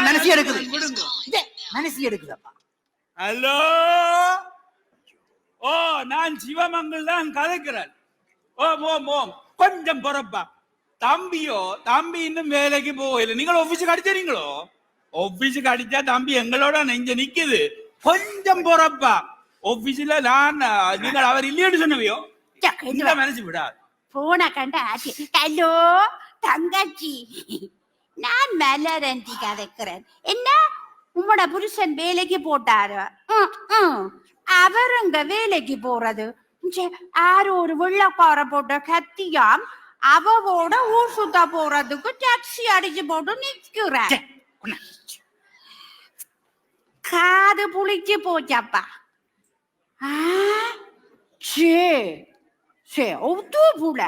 மனசு எடுக்குது. மனசு எடுக்குதப்பா. ஹலோ ஓ நான் சிவமங்கல் தான் கதைக்கிறேன் ஓம் ஓம் ஓம் கொஞ்சம் பொறப்பா. தம்பியோ தம்பி இன்னும் வேலைக்கு போகல நீங்கள் ஆபீஸுக்கு அடிச்சீங்களோ ஆபீஸுக்கு அடிச்சா தம்பி எங்களோட நெஞ்ச நிக்குது. கொஞ்சம் பொறப்பா. ஆபீஸ்ல நான் நீங்கள் அவர் இல்லைன்னு சொன்னவையோ? மனசு விடாது. போன கண்ட ஆச்சி ஹலோ தங்கச்சி நான் மலரந்தி கதைக்கிறேன். என்ன? உம்மோட புருஷன் வேலைக்கு போட்டாரு. அவருங்க வேலைக்கு போறது? யாரோ ஒரு வெள்ளக்கார போட்ட கத்தியாம் அவவோட ஊர் சுத்த போறதுக்கு டாக்ஸி அடிச்சு போட்டு கொண்டா. காது புளிச்சு போச்சப்பா ஆ, சே சே ஒத்து புல.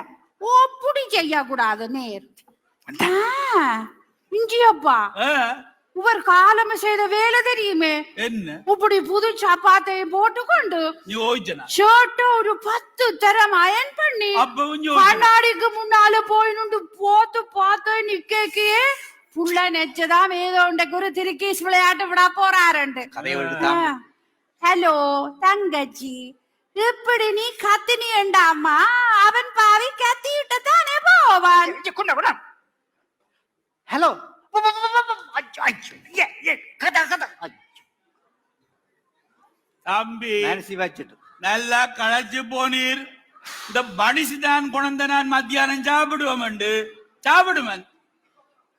அப்படி செய்யக்கூடாது நேர் இஞ்சியப்பா. இவர் காலம செய்த வேலை தெரியுமே? என்ன? இப்படி புது சப்பாத்தையும் போட்டுக்கொண்டு நீ ஓய்ச்சனா ஷர்ட் ஒரு பத்து தரம் அயன் பண்ணி கண்ணாடிக்கு முன்னால போய் நின்று போத்து பார்த்து நிக்கே புள்ள நெச்சதான் ஏதோ உண்டைக்கு ஒரு திருக்கீஸ் விளையாட்டு விட போறாருண்டு. ஹலோ தங்கச்சி இப்படி நீ கத்தினி வேண்டாமா அவன் பாவி கத்திட்டு தானே போவான். ஹலோ. தம்பி நல்லா களைச்சு போனீர். இந்த பனிசு தான் குழந்த நான் மத்தியானம் சாப்பிடுவோம் சாப்பிடுவன்.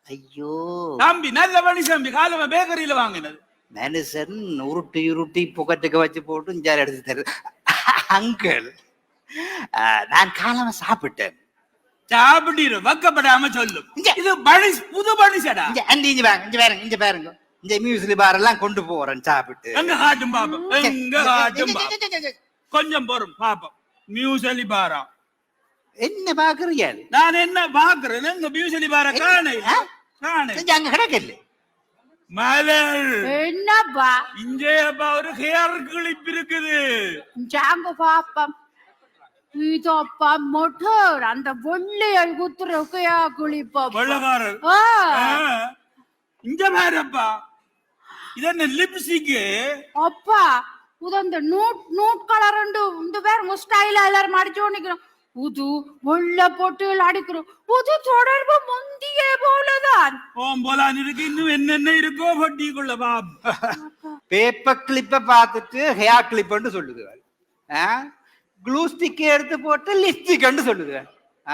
ஐயோ. தம்பி நல்ல பனிசு தம்பி. காலம பேக்கரியில வாங்கினது. மனுஷன் உருட்டி உருட்டி புகட்டுக்கு வச்சு போட்டு இஞ்சாறு எடுத்து தருது அங்கிள் நான் காலமா சாப்பிட்டேன். சாப்பிட்டீரு வக்கப்படாம இங்க. இது பனிஸ் புது பனிசடா இங்க பாருங்க இங்க பாருங்க இங்க பாருங்க. இந்த மியூசிலி பார் எல்லாம் கொண்டு போறேன் சாப்பிட்டு. எங்க காட்டும் பாப்போம் எங்க காட்டும். கொஞ்சம் போறோம் பாப்போம். மியூசலி பாரா என்ன பாக்குறீங்க? நான் என்ன பாக்குறேன்? எங்க மியூசலி பார காண? காண அங்க கிடக்கல. மலர். என்னப்பா? இங்கேயப்பா ஒரு ஹேர் கிளிப் இருக்குது. ஜாங்க பாப்பம் இதப்பா மொட்டர். அந்த வெள்ளையை குத்துற கையா குளிப்பா வெள்ளக்காரர். இங்க பாருப்பா. இது என்ன லிப்ஸ்டிக்கு அப்பா உதந்த நூட் நூட் கலர் இந்த பேர் ஸ்டைல எல்லாரும் அடிச்சு நிக்கிறோம் புது வெள்ளை பொட்டுகள் அடிக்கிறோம். புது தொடர்பு முந்தியே போலதான். ஓம் போலான் இருக்கு இன்னும் என்னென்ன இருக்கோ பட்டிக்குள்ள பாப். பேப்பர் கிளிப்பை பார்த்துட்டு ஹேர் கிளிப்னு சொல்லுது. க்ளூ ஸ்டிக் எடுத்து போட்டு லிப்ஸ்டிக்னு சொல்லுது.